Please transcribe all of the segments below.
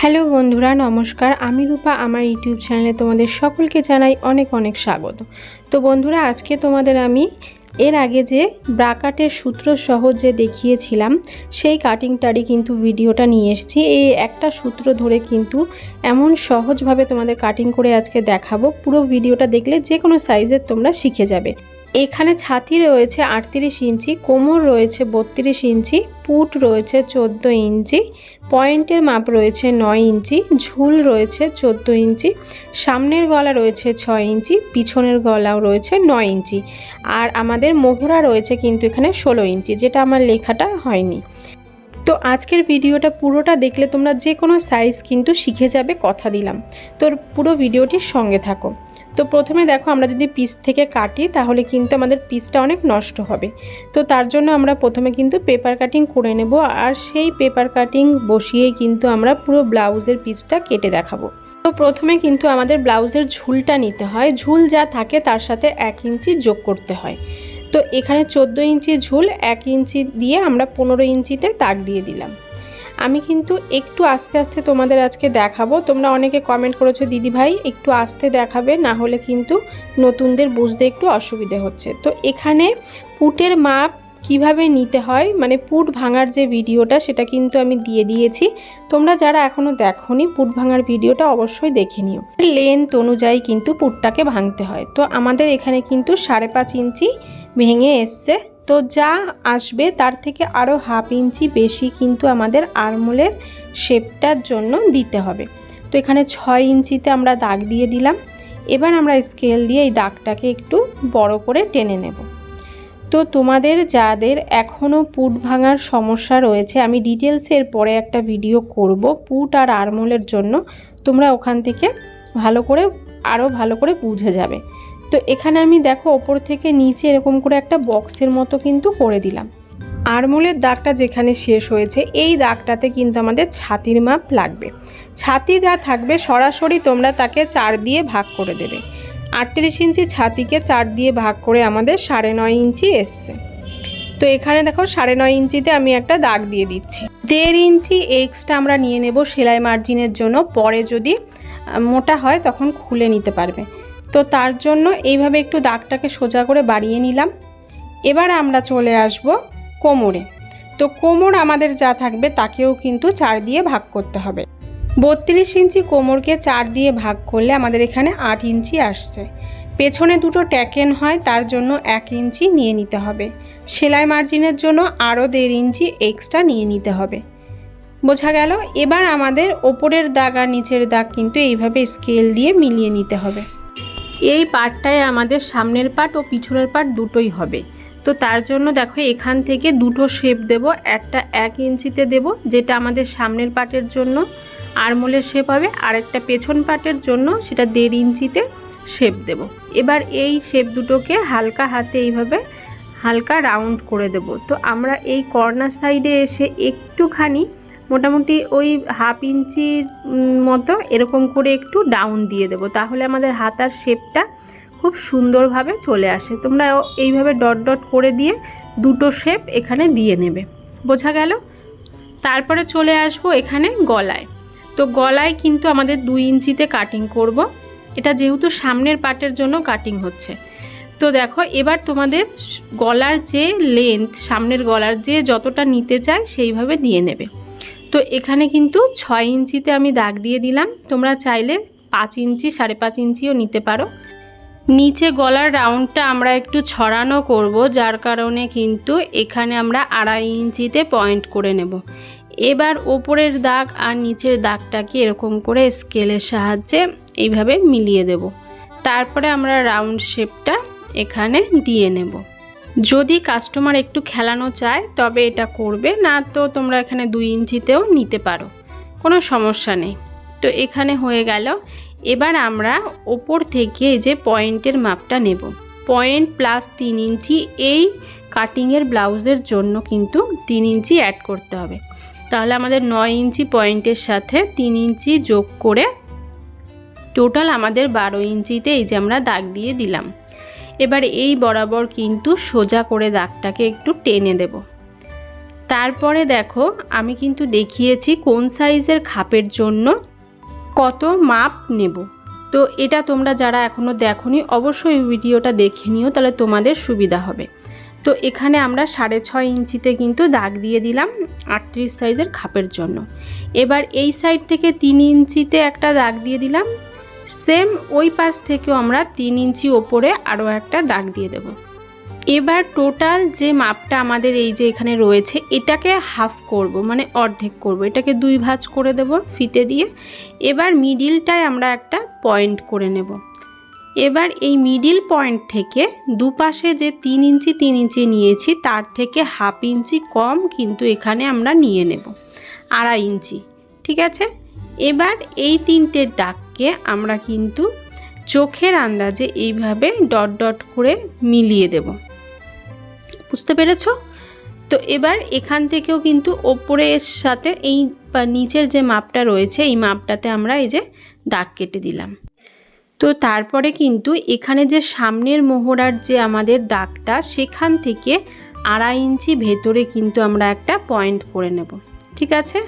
Hello বন্ধুরা, নমস্কার। আমি রূপা, আমার ইউটিউব চ্যানেলে তোমাদের সকলকে জানাই অনেক অনেক স্বাগত। তো বন্ধুরা, আজকে তোমাদের আমি এর আগে যে ব্রাকাটের সূত্র সহ যে দেখিয়েছিলাম, সেই কাটিংটারই কিন্তু ভিডিওটা নিয়ে এসেছি। এই একটা সূত্র ধরে কিন্তু এমন সহজভাবে তোমাদের কাটিং করে আজকে দেখাবো। পুরো ভিডিওটা দেখলে যে কোনো সাইজের তোমরা শিখে যাবে। এখানে ছাতি রয়েছে আটত্রিশ ইঞ্চি, কোমর রয়েছে বত্রিশ ইঞ্চি, পুট রয়েছে চোদ্দ ইঞ্চি, পয়েন্টের মাপ রয়েছে নয় ইঞ্চি, ঝুল রয়েছে চোদ্দ ইঞ্চি, সামনের গলা রয়েছে ছয় ইঞ্চি, পিছনের গলাও রয়েছে নয় ইঞ্চি। আর আমাদের মোহরা রয়েছে কিন্তু এখানে ষোলো ইঞ্চি, যেটা আমার লেখাটা হয়নি। তো আজকের ভিডিওটা পুরোটা দেখলে তোমরা যে কোনো সাইজ কিন্তু শিখে যাবে, কথা দিলাম। তোর পুরো ভিডিওটির সঙ্গে থাকো। তো প্রথমে দেখো আমরা যদি পিস থেকে কাটি, তাহলে কিন্তু আমাদের পিসটা অনেক নষ্ট হবে। তো তার জন্য আমরা প্রথমে কিন্তু পেপার কাটিং করে নেব, আর সেই পেপার কাটিং বসিয়েই কিন্তু আমরা পুরো ব্লাউজের পিসটা কেটে দেখাবো। তো প্রথমে কিন্তু আমাদের ব্লাউজের ঝুলটা নিতে হয়, ঝুল যা থাকে তার সাথে এক ইঞ্চি যোগ করতে হয়। তো এখানে চোদ্দ ইঞ্চি ঝুল, এক ইঞ্চি দিয়ে আমরা পনেরো ইঞ্চিতে তাক দিয়ে দিলাম। আমি কিন্তু একটু আস্তে আস্তে তোমাদের আজকে দেখাবো। তোমরা অনেকে কমেন্ট করেছ, দিদি ভাই, একটু আস্তে দেখাবে, না হলে কিন্তু নতুনদের বুঝতে একটু অসুবিধে হচ্ছে। তো এখানে পুটের মাপ কীভাবে নিতে হয় মানে পুট ভাঙার যে ভিডিওটা, সেটা কিন্তু আমি দিয়ে দিয়েছি। তোমরা যারা এখনও দেখোনি, পুট ভাঙার ভিডিওটা অবশ্যই দেখে নিও। লেন্থ অনুযায়ী কিন্তু পুটটাকে ভাঙতে হয়। তো আমাদের এখানে কিন্তু সাড়ে পাঁচ ইঞ্চি ভেঙে এসছে। তো যা আসবে তার থেকে আরও হাফ ইঞ্চি বেশি কিন্তু আমাদের আরমোলের শেপটার জন্য দিতে হবে। তো এখানে ছয় ইঞ্চিতে আমরা দাগ দিয়ে দিলাম। এবার আমরা স্কেল দিয়ে এই দাগটাকে একটু বড় করে টেনে নেব। তো তোমাদের যাদের এখনও পুট ভাঙার সমস্যা রয়েছে, আমি ডিটেলসের পরে একটা ভিডিও করব পুট আর আরমোলের জন্য। তোমরা ওখান থেকে ভালো করে আরও ভালো করে বুঝে যাবে। তো এখানে আমি দেখো ওপর থেকে নিচে এরকম করে একটা বক্সের মতো কিন্তু করে দিলাম। আরমোলের দাগটা যেখানে শেষ হয়েছে, এই দাগটাতে কিন্তু আমাদের ছাতির মাপ লাগবে। ছাতি যা থাকবে সরাসরি তোমরা তাকে চার দিয়ে ভাগ করে দেবে। আটত্রিশ ইঞ্চি ছাতিকে চার দিয়ে ভাগ করে আমাদের সাড়ে নয় ইঞ্চি এসছে। তো এখানে দেখো সাড়ে নয় ইঞ্চিতে আমি একটা দাগ দিয়ে দিচ্ছি। দেড় ইঞ্চি এক্সট্রা আমরা নিয়ে নেব সেলাই মার্জিনের জন্য। পরে যদি মোটা হয় তখন খুলে নিতে পারবে। তো তার জন্য এইভাবে একটু দাগটাকে সোজা করে বাড়িয়ে নিলাম। এবার আমরা চলে আসব কোমরে। তো কোমর আমাদের যা থাকবে তাকেও কিন্তু চার দিয়ে ভাগ করতে হবে। বত্রিশ ইঞ্চি কোমরকে চার দিয়ে ভাগ করলে আমাদের এখানে আট ইঞ্চি আসছে। পেছনে দুটো ট্যাকেন হয়, তার জন্য এক ইঞ্চি নিয়ে নিতে হবে। সেলাই মার্জিনের জন্য আরও দেড় ইঞ্চি এক্সট্রা নিয়ে নিতে হবে। বোঝা গেল? এবার আমাদের ওপরের দাগ আর নিচের দাগ কিন্তু এইভাবে স্কেল দিয়ে মিলিয়ে নিতে হবে। এই পার্টটায় আমাদের সামনের পার্ট ও পিছনের পার্ট দুটোই হবে। তো তার জন্য দেখো এখান থেকে দুটো শেপ দেব, একটা এক ইঞ্চিতে দেব, যেটা আমাদের সামনের পার্টের জন্য আরমোলের শেপ হবে, আর একটা পেছন পার্টের জন্য সেটা দেড় ইঞ্চিতে শেপ দেব। এবার এই শেপ দুটোকে হালকা হাতে এইভাবে হালকা রাউন্ড করে দেব। তো আমরা এই কর্নার সাইডে এসে একটুখানি মোটামুটি ওই হাফ ইঞ্চির মতো এরকম করে একটু ডাউন দিয়ে দেব। তাহলে আমাদের হাতার শেপটা খুব সুন্দরভাবে চলে আসে। তোমরা এইভাবে ডট ডট করে দিয়ে দুটো শেপ এখানে দিয়ে নেবে। বোঝা গেল? তারপরে চলে আসব এখানে গলায়। তো গলায় কিন্তু আমাদের দুই ইঞ্চিতে কাটিং করব। এটা যেহেতু সামনের পাটের জন্য কাটিং হচ্ছে। তো দেখো, এবার তোমাদের গলার যে লেন্থ সামনের গলার যে যতটা নিতে চায় সেইভাবে দিয়ে নেবে। তো এখানে কিন্তু ছয় ইঞ্চিতে আমি দাগ দিয়ে দিলাম। তোমরা চাইলে পাঁচ ইঞ্চি, সাড়ে পাঁচ ইঞ্চিও নিতে পারো। নিচে গলার রাউন্ডটা আমরা একটু ছড়ানো করব, যার কারণে কিন্তু এখানে আমরা আড়াই ইঞ্চিতে পয়েন্ট করে নেব। এবার ওপরের দাগ আর নিচের দাগটাকে এরকম করে স্কেলের সাহায্যে এইভাবে মিলিয়ে দেব। তারপরে আমরা রাউন্ড শেপটা এখানে দিয়ে নেব। যদি কাস্টমার একটু খেলানো চায়, তবে এটা করবে, না তো তোমরা এখানে দুই ইঞ্চিতেও নিতে পারো। কোনো সমস্যা নেই। তো এখানে হয়ে গেল। এবার আমরা ওপর থেকে যে পয়েন্টের মাপটা নেব। পয়েন্ট প্লাস তিন ইঞ্চি, এই কাটিংয়ের ব্লাউজের জন্য কিন্তু তিন ইঞ্চি অ্যাড করতে হবে। তাহলে আমাদের নয় ইঞ্চি পয়েন্টের সাথে তিন ইঞ্চি যোগ করে টোটাল আমাদের বারো ইঞ্চিতে এই যে আমরা দাগ দিয়ে দিলাম। এবার এই বরাবর কিন্তু সোজা করে দাগটাকে একটু টেনে দেব। তারপরে দেখো, আমি কিন্তু দেখিয়েছি কোন সাইজের খাপের জন্য কত মাপ নেব। তো এটা তোমরা যারা এখনও দেখোনি, অবশ্যই ভিডিওটা দেখে নিও, তাহলে তোমাদের সুবিধা হবে। তো এখানে আমরা সাড়ে ছয় ইঞ্চিতে কিন্তু দাগ দিয়ে দিলাম আটত্রিশ সাইজের খাপের জন্য। এবার এই সাইড থেকে তিন ইঞ্চিতে একটা দাগ দিয়ে দিলাম। সেম ওই পাশ থেকেও আমরা তিন ইঞ্চি ওপরে আরও একটা দাগ দিয়ে দেব। এবার টোটাল যে মাপটা আমাদের এই যে এখানে রয়েছে, এটাকে হাফ করব মানে অর্ধেক করব। এটাকে দুই ভাঁজ করে দেব ফিতে দিয়ে। এবার মিডিলটায় আমরা একটা পয়েন্ট করে নেব। এবার এই মিডিল পয়েন্ট থেকে দুপাশে যে তিন ইঞ্চি তিন ইঞ্চি নিয়েছি, তার থেকে হাফ ইঞ্চি কম কিন্তু এখানে আমরা নিয়ে নেব, আড়াই ইঞ্চি, ঠিক আছে? এবার এই তিনটে দাগকে আমরা কিন্তু চোখের আন্দাজে এইভাবে ডট ডট করে মিলিয়ে দেব। বুঝতে পেরেছ? তো এবার এখান থেকেও কিন্তু ওপরের সাথে এই নিচের যে মাপটা রয়েছে, এই মাপটাতে আমরা এই যে দাগ কেটে দিলাম। তো তারপরে কিন্তু এখানে যে সামনের মোহরার যে আমাদের দাগটা, সেখান থেকে আড়াই ইঞ্চি ভেতরে কিন্তু আমরা একটা পয়েন্ট করে নেব। ঠিক আছে?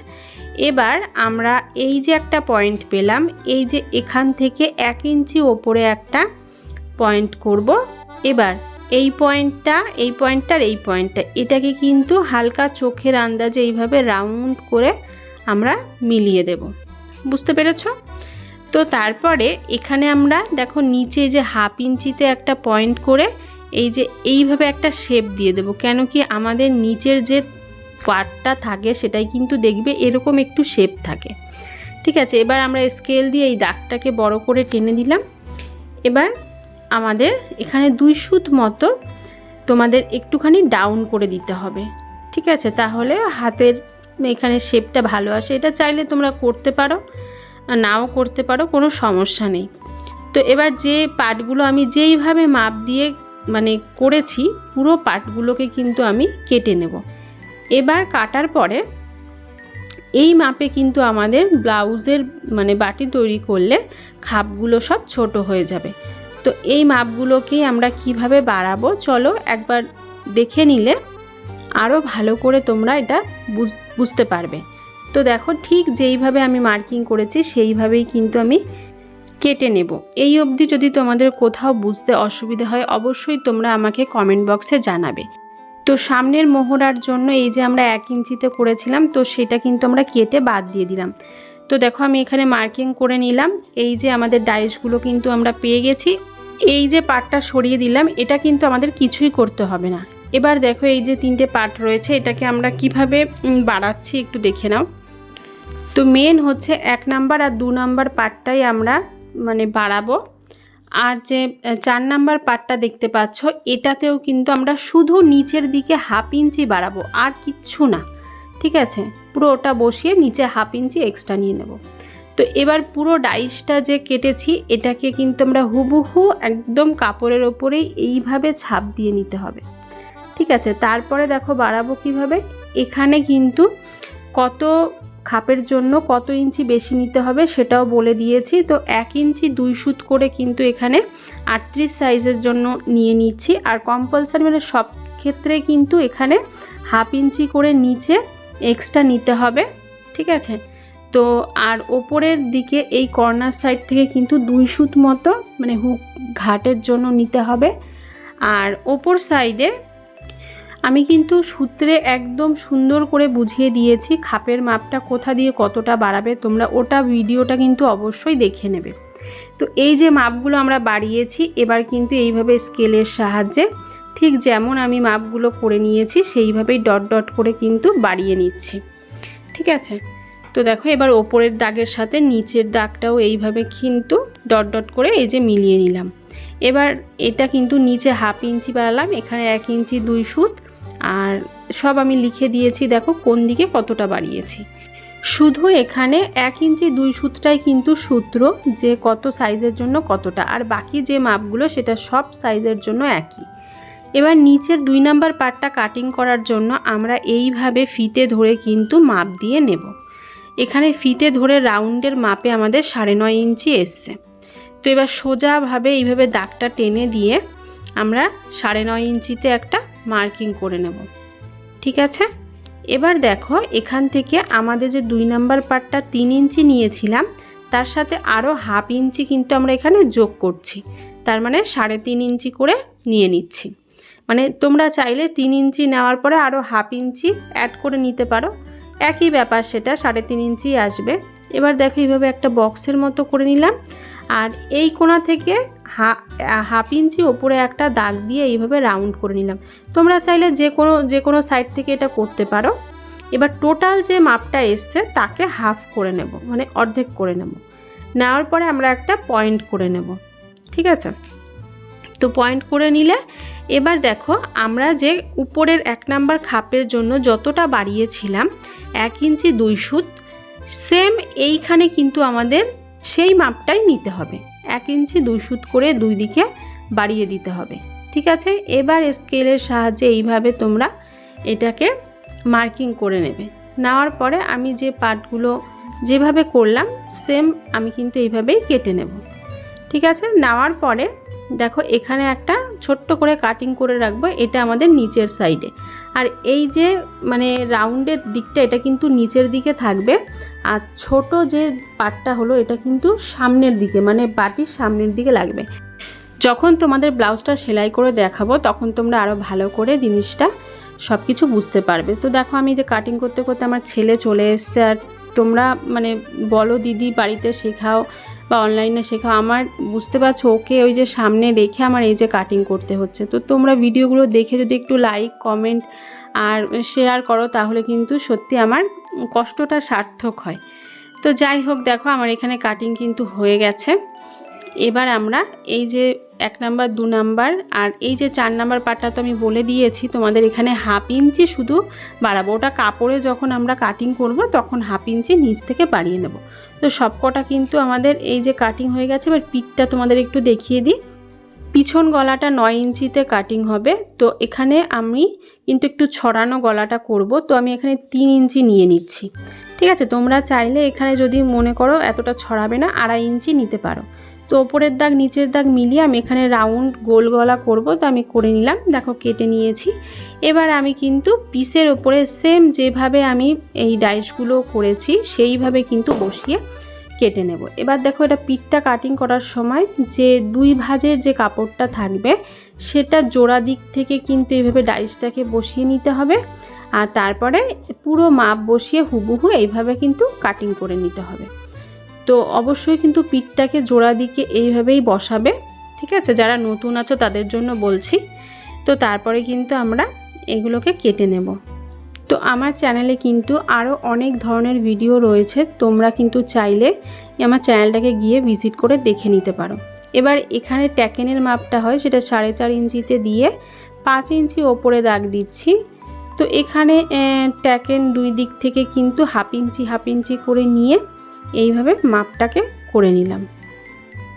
এবার আমরা এই যে একটা পয়েন্ট পেলাম, এই যে এখান থেকে এক ইঞ্চি ওপরে একটা পয়েন্ট করব। এবার এই পয়েন্টটা এই পয়েন্টটার এই পয়েন্টটা এটাকে কিন্তু হালকা চোখের আন্দাজে এইভাবে রাউন্ড করে আমরা মিলিয়ে দেব। বুঝতে পেরেছ? তো তারপরে এখানে আমরা দেখো নিচে যে হাফ ইঞ্চিতে একটা পয়েন্ট করে এই যে এইভাবে একটা শেপ দিয়ে দেব, কেন কি আমাদের নিচের যে পার্টটা থাকে সেটাই কিন্তু দেখবে এরকম একটু শেপ থাকে। ঠিক আছে, এবার আমরা স্কেল দিয়ে এই দাগটাকে বড় করে টেনে দিলাম। এবার আমাদের এখানে দুই সুত মতো তোমাদের একটুখানি ডাউন করে দিতে হবে। ঠিক আছে, তাহলে হাতের এখানে শেপটা ভালো আসে। এটা চাইলে তোমরা করতে পারো, নাও করতে পারো, কোনো সমস্যা নেই। তো এবার যে পাটগুলো আমি যেইভাবে মাপ দিয়ে মানে করেছি, পুরো পাটগুলোকে কিন্তু আমি কেটে নেব। এবার কাটার পরে এই মাপে কিন্তু আমাদের ব্লাউজের মানে বাটি তৈরি করলে খাপগুলো সব ছোট হয়ে যাবে। তো এই মাপগুলোকেই আমরা কীভাবে বাড়াবো চলো একবার দেখে নিলে আরও ভালো করে তোমরা এটা বুঝতে পারবে। তো দেখো ঠিক যেইভাবে আমি মার্কিং করেছি সেইভাবেই কিন্তু আমি কেটে নেব। এই অবধি যদি তোমাদের কোথাও বুঝতে অসুবিধা হয় অবশ্যই তোমরা আমাকে কমেন্ট বক্সে জানাবে। তো সামনের মোহরার জন্য এই যে আমরা এক ইঞ্চিতে করেছিলাম, তো সেটা কিন্তু আমরা কেটে বাদ দিয়ে দিলাম। তো দেখো আমি এখানে মার্কিং করে নিলাম, এই যে আমাদের ডাইসগুলো কিন্তু আমরা পেয়ে গেছি। এই যে পাটটা সরিয়ে দিলাম, এটা কিন্তু আমাদের কিছুই করতে হবে না। এবার দেখো এই যে তিনটে পাট রয়েছে, এটাকে আমরা কীভাবে বাড়াচ্ছি একটু দেখে নাও। তো মেন হচ্ছে এক নাম্বার আর দু নাম্বার পার্টটাই আমরা মানে বাড়াবো। আর যে চার নাম্বার পার্টটা দেখতে পাচ্ছ, এটাতেও কিন্তু আমরা শুধু নিচের দিকে হাফ ইঞ্চি বাড়াবো, আর কিচ্ছু না। ঠিক আছে? পুরো ওটা বসিয়ে নিচে হাফ ইঞ্চি এক্সট্রা নিয়ে নেব। তো এবার পুরো ডাইসটা যে কেটেছি, এটাকে কিন্তু আমরা হুবহু একদম কাপড়ের ওপরেই এইভাবে ছাপ দিয়ে নিতে হবে। ঠিক আছে? তারপরে দেখো বাড়াবো কীভাবে? এখানে কিন্তু কত খাপের জন্য কত ইঞ্চি বেশি নিতে হবে সেটাও বলে দিয়েছি। তো এক ইঞ্চি দুই সুত করে কিন্তু এখানে আটত্রিশ সাইজের জন্য নিয়ে নিচ্ছি। আর কম্পালসারি মানে সব ক্ষেত্রে কিন্তু এখানে হাফ ইঞ্চি করে নিচে এক্সট্রা নিতে হবে, ঠিক আছে? তো আর ওপরের দিকে এই কর্নার সাইড থেকে কিন্তু দুই সুত মতো মানে হুক ঘাটের জন্য নিতে হবে। আর ওপর সাইডে আমি কিন্তু সূত্রে একদম সুন্দর করে বুঝিয়ে দিয়েছি খাপের মাপটা কোথা দিয়ে কতটা বাড়াবে, তোমরা ওটা ভিডিওটা কিন্তু অবশ্যই দেখে নেবে। তো এই যে মাপগুলো আমরা বাড়িয়েছি, এবার কিন্তু এইভাবে স্কেলের সাহায্যে ঠিক যেমন আমি মাপগুলো করে নিয়েছি, সেইভাবেই ডট ডট করে কিন্তু বাড়িয়ে নিচ্ছি। ঠিক আছে? তো দেখো এবার ওপরের দাগের সাথে নিচের দাগটাও এইভাবে কিন্তু ডট ডট করে এই যে মিলিয়ে নিলাম। এবার এটা কিন্তু নিচে হাফ ইঞ্চি বাড়ালাম, এখানে এক ইঞ্চি দুই সুত আর সব আমি লিখে দিয়েছি, দেখো কোন দিকে কতটা বাড়িয়েছি। শুধু এখানে এক ইঞ্চি দুই সুতটাই কিন্তু সূত্র যে কত সাইজের জন্য কতটা, আর বাকি যে মাপগুলো সেটা সব সাইজের জন্য একই। এবার নিচের দুই নাম্বার পার্টটা কাটিং করার জন্য আমরা এইভাবে ফিতে ধরে কিন্তু মাপ দিয়ে নেব। এখানে ফিতে ধরে রাউন্ডের মাপে আমাদের সাড়ে নয় ইঞ্চি এসছে। তো এবার সোজাভাবে এইভাবে দাগটা টেনে দিয়ে আমরা সাড়ে নয় ইঞ্চিতে একটা মার্কিং করে নেব। ঠিক আছে? এবার দেখো, এখান থেকে আমাদের যে দুই নাম্বার পার্টটা তিন ইঞ্চি নিয়েছিলাম, তার সাথে আরও হাফ ইঞ্চি কিন্তু আমরা এখানে যোগ করছি। তার মানে সাড়ে তিন ইঞ্চি করে নিয়ে নিচ্ছি। মানে তোমরা চাইলে তিন ইঞ্চি নেওয়ার পরে আরও হাফ ইঞ্চি অ্যাড করে নিতে পারো। একই ব্যাপার সেটা, সাড়ে তিন ইঞ্চি আসবে। এবার দেখো, এইভাবে একটা বক্সের মতো করে নিলাম। আর এই কোণা থেকে হাফ ইঞ্চি ওপরে একটা দাগ দিয়ে এইভাবে রাউন্ড করে নিলাম। তোমরা চাইলে যে কোনো যে কোনো সাইড থেকে এটা করতে পারো। এবার টোটাল যে মাপটা এসছে, তাকে হাফ করে নেব মানে অর্ধেক করে নেব। নেওয়ার পরে আমরা একটা পয়েন্ট করে নেব, ঠিক আছে? তো পয়েন্ট করে নিলে, এবার দেখো, আমরা যে উপরের এক নাম্বার খাপের জন্য যতটা বাড়িয়েছিলাম, এক ইঞ্চি দুই সুত, সেম এইখানে কিন্তু আমাদের সেই মাপটাই নিতে হবে। এক ইঞ্চি দুই সুত করে দুই দিকে বাড়িয়ে দিতে হবে। ঠিক আছে? এবার স্কেলের সাহায্যে এইভাবে তোমরা এটাকে মার্কিং করে নেবে। নেওয়ার পরে আমি যে পার্টগুলো যেভাবে করলাম, সেম আমি কিন্তু এইভাবেই কেটে নেব। ঠিক আছে? নেওয়ার পরে দেখো, এখানে একটা ছোট্ট করে কাটিং করে রাখব, এটা আমাদের নিচের সাইডে আর এই যে মানে রাউন্ডের দিকটা, এটা কিন্তু নিচের দিকে থাকবে। আর ছোট যে পাটটা হলো, এটা কিন্তু সামনের দিকে মানে বাটির সামনের দিকে লাগবে। যখন তোমাদের ব্লাউজটা সেলাই করে দেখাবো, তখন তোমরা আরও ভালো করে জিনিসটা সব কিছু বুঝতে পারবে। তো দেখো, আমি যে কাটিং করতে করতে আমার ছেলে চলে এসছে, আর তোমরা মানে বলো, দিদি, বাড়িতে শেখাও। বা অনলাইনে শেখা। আমার বুঝতে পারছ, ওকে ওই যে সামনে রেখে আমার এই যে কাটিং করতে হচ্ছে। তো তোমরা ভিডিওগুলো দেখে যদি একটু লাইক কমেন্ট আর শেয়ার করো, তাহলে কিন্তু সত্যি আমার কষ্টটা সার্থক হয়। তো যাই হোক, দেখো আমার এখানে কাটিং কিন্তু হয়ে গেছে। এবার আমরা এই যে এক নাম্বার, দু নাম্বার, আর এই যে চার নাম্বার পাটটা তো আমি বলে দিয়েছি, তোমাদের এখানে হাফ ইঞ্চি শুধু বাড়াবো। ওটা কাপড়ে যখন আমরা কাটিং করব, তখন হাফ ইঞ্চি নিচ থেকে বাড়িয়ে নেব। তো সবকটা কিন্তু আমাদের এই যে কাটিং হয়ে গেছে, এবার পিঠটা তোমাদের একটু দেখিয়ে দিই। পিছন গলাটা নয় ইঞ্চিতে কাটিং হবে। তো এখানে আমি কিন্তু একটু ছড়ানো গলাটা করব। তো আমি এখানে তিন ইঞ্চি নিয়ে নিচ্ছি। ঠিক আছে? তোমরা চাইলে এখানে যদি মনে করো এতটা ছড়াবে না, আড়াই ইঞ্চি নিতে পারো। তো ওপরের দাগ নিচের দাগ মিলিয়ে আমি এখানে রাউন্ড গোল গলা করব, তো আমি করে নিলাম। দেখো কেটে নিয়েছি। এবার আমি কিন্তু পিসের ওপরে সেম যেভাবে আমি এই ডাইসগুলো করেছি, সেইভাবে কিন্তু বসিয়ে কেটে নেব। এবার দেখো এটা পিঠটা কাটিং করার সময় যে দুই ভাজের যে কাপড়টা থাকবে, সেটা জোড়া দিক থেকে কিন্তু এইভাবে ডাইসটাকে বসিয়ে নিতে হবে। আর তারপরে পুরো মাপ বসিয়ে হুবহু এইভাবে কিন্তু কাটিং করে নিতে হবে। তো অবশ্যই কিন্তু পিঠটাকে জোড়া দিকে এইভাবেই বসাবে, ঠিক আছে? যারা নতুন আছো তাদের জন্য বলছি। তো তারপরে কিন্তু আমরা এগুলোকে কেটে নেব। তো আমার চ্যানেলে কিন্তু আরও অনেক ধরনের ভিডিও রয়েছে, তোমরা কিন্তু চাইলে আমার চ্যানেলটাকে গিয়ে ভিজিট করে দেখে নিতে পারো। এবার এখানে ট্যাকেনের মাপটা হয়, সেটা সাড়ে চার ইঞ্চিতে দিয়ে পাঁচ ইঞ্চি ওপরে দাগ দিচ্ছি। তো এখানে ট্যাকেন দুই দিক থেকে কিন্তু হাফ ইঞ্চি হাফ ইঞ্চি করে নিয়ে এইভাবে মাপটাকে করে নিলাম।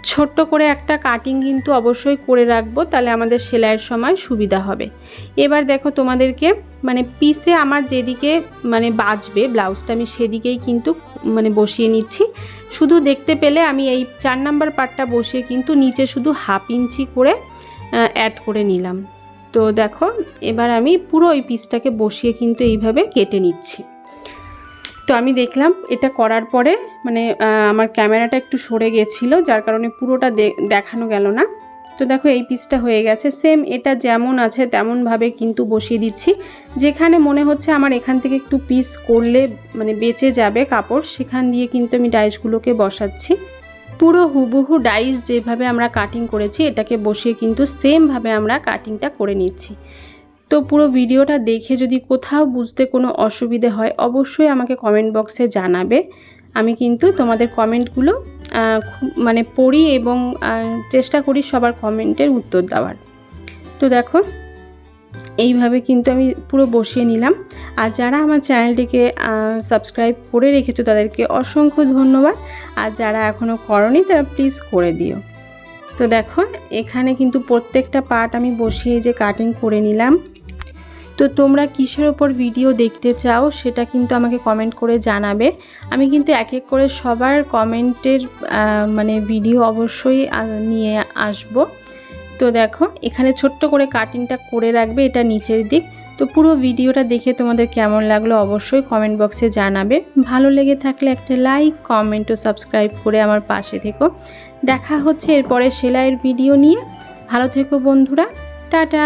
ছোট্ট করে একটা কাটিং কিন্তু অবশ্যই করে রাখব, তাহলে আমাদের সেলাইয়ের সময় সুবিধা হবে। এবার দেখো তোমাদেরকে মানে পিসে আমার যেদিকে মানে বাজবে ব্লাউজটা আমি সেদিকেই কিন্তু মানে বসিয়ে নিচ্ছি। শুধু দেখতে পেলে আমি এই চার নাম্বার পার্টটা বসিয়ে কিন্তু নিচে শুধু হাফ ইঞ্চি করে অ্যাড করে নিলাম। তো দেখো, এবার আমি পুরো ওই পিসটাকে বসিয়ে কিন্তু এইভাবে কেটে নিচ্ছি। তো আমি দেখলাম এটা করার পরে মানে আমার ক্যামেরাটা একটু সরে গেছিল, যার কারণে পুরোটা দেখানো গেল না। তো দেখো, এই পিসটা হয়ে গেছে। সেম এটা যেমন আছে, তেমনভাবে কিন্তু বসিয়ে দিচ্ছি। যেখানে মনে হচ্ছে আমার এখান থেকে একটু পিস করলে মানে বেঁচে যাবে কাপড়, সেখান দিয়ে কিন্তু আমি ডাইসগুলোকে বসাচ্ছি। পুরো হুবহু ডাইস যেভাবে আমরা কাটিং করেছি, এটাকে বসিয়ে কিন্তু সেমভাবে আমরা কাটিংটা করে নিচ্ছি। তো পুরো ভিডিওটা দেখে যদি কোথাও বুঝতে কোনো অসুবিধে হয়, অবশ্যই আমাকে কমেন্ট বক্সে জানাবে। আমি কিন্তু তোমাদের কমেন্টগুলো মানে পড়ি এবং চেষ্টা করি সবার কমেন্টের উত্তর দেওয়ার। তো দেখো, এইভাবে কিন্তু আমি পুরো বসিয়ে নিলাম। আর যারা আমার চ্যানেলটিকে সাবস্ক্রাইব করে রেখেছো তাদেরকে অসংখ্য ধন্যবাদ। আর যারা এখনও করনি তারা প্লিজ করে দিও। তো দেখো, এখানে কিন্তু প্রত্যেকটা পার্ট আমি বসিয়ে যে কাটিং করে নিলাম। তো তোমরা কিসের ওপর ভিডিও দেখতে চাও সেটা কিন্তু আমাকে কমেন্ট করে জানাবে। আমি কিন্তু এক এক করে সবার কমেন্টের মানে ভিডিও অবশ্যই নিয়ে আসব। তো দেখো, এখানে ছোট্ট করে কাটিংটা করে রাখবে, এটা নিচের দিক। তো পুরো ভিডিওটা দেখে তোমাদের কেমন লাগল অবশ্যই কমেন্ট বক্সে জানাবে। ভালো লেগে থাকলে একটা লাইক কমেন্ট ও সাবস্ক্রাইব করে আমার পাশে থেকো। দেখা হচ্ছে এরপরে সেলাইয়ের ভিডিও নিয়ে। ভালো থেকো বন্ধুরা, টাটা!